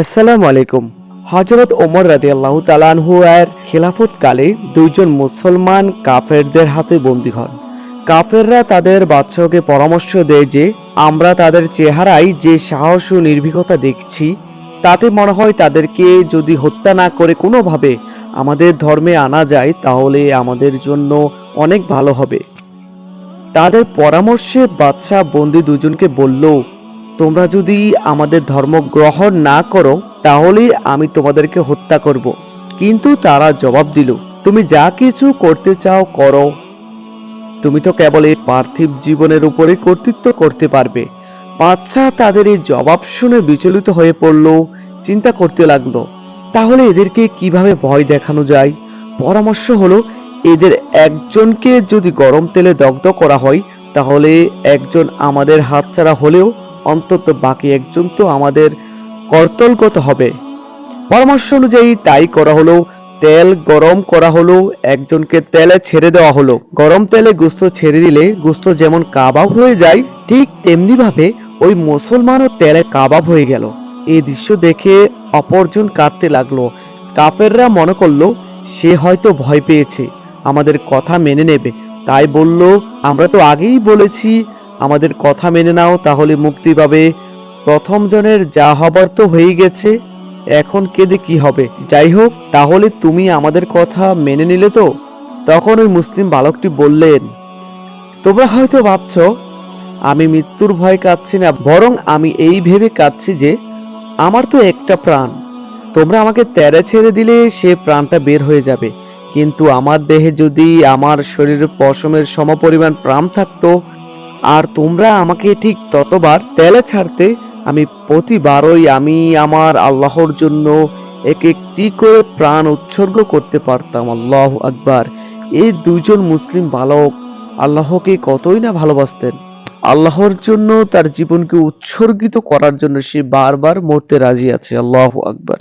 আসসালামু আলাইকুম। হজরত ওমর রাদি আল্লাহ তালানহু এর খেলাফত কালে দুইজন মুসলমান কাফেরদের হাতে বন্দী হন। কাফেররা তাদের বাদশাহকে পরামর্শ দেয় যে, আমরা তাদের চেহারায় যে সাহস ও নির্ভীকতা দেখছি, তাতে মনে হয় তাদেরকে যদি হত্যা না করে কোনোভাবে আমাদের ধর্মে আনা যায়, তাহলে আমাদের জন্য অনেক ভালো হবে। তাদের পরামর্শে বাদশাহ বন্দি দুজনকে বলল তোমরা যদি আমাদের ধর্ম গ্রহণ না করো তাহলে আমি তোমাদেরকে হত্যা করব। কিন্তু তারা জবাব দিল, তুমি যা কিছু করতে চাও, করো। তুমি তো কেবল এই পার্থিব জীবনের উপরে কর্তৃত্ব করতে পারবে। বাদশাহ তাদের এই জবাব শুনে বিচলিত হয়ে পড়ল, চিন্তা করতে লাগল, তাহলে এদেরকে কীভাবে ভয় দেখানো যায়? পরামর্শ হলো, এদের একজনকে যদি গরম তেলে দগ্ধ করা হয়, তাহলে একজন আমাদের হাতছাড়া হলেও অন্তত বাকি একজন তো আমাদের কর্তলগত হবে। পরামর্শ অনুযায়ী তাই করা হলো, তেল গরম করা হলো, একজনকে তেলে ছেড়ে দেওয়া হলো। গরম তেলে গোস্ত ছেড়ে দিলে গোস্ত যেমন কাবাব হয়ে যায়, ঠিক তেমনি ভাবে ওই মুসলমানও তেলে কাবাব হয়ে গেল। এই দৃশ্য দেখে অপরজন কাঁদতে লাগল। কাফেররা মনে করল, সে হয়তো ভয় পেয়েছে, আমাদের কথা মেনে নেবে। তাই বলল, আমরা তো আগেই বলেছি আমাদের কথা মেনে নাও, তাহলে মুক্তি পাবে। প্রথম জনের যা হবার তো হয়ে গেছে, এখন কেঁদে কি হবে? যাই হোক, তাহলে তুমি আমাদের কথা মেনে নিলে তো? তখন ওই মুসলিম বালকটি বললেন, তোমরা হয়তো ভাবছ, আমি মৃত্যুর ভয় কাঁদছি না, বরং আমি এই ভেবে কাঁদছি যে আমার তো একটা প্রাণ। তোমরা আমাকে তেরে ছেড়ে দিলে সে প্রাণটা বের হয়ে যাবে। কিন্তু আমার দেহে যদি আমার শরীরের পশমের সমপরিমাণ প্রাণ থাকতো আর তোমরা আমাকে ঠিক ততবার তেলে ছাড়তে, আমি প্রতিবারই আমি আমার আল্লাহর জন্য এক একটি করে প্রাণ উৎসর্গ করতে পারতাম, আল্লাহ আকবার। এই দুইজন মুসলিম বালক আল্লাহকে কতই না ভালোবাসতেন। আল্লাহর জন্য তার জীবনকে উৎসর্গিত করার জন্য সে বারবার মরতে রাজি আছে, আল্লাহ আকবার।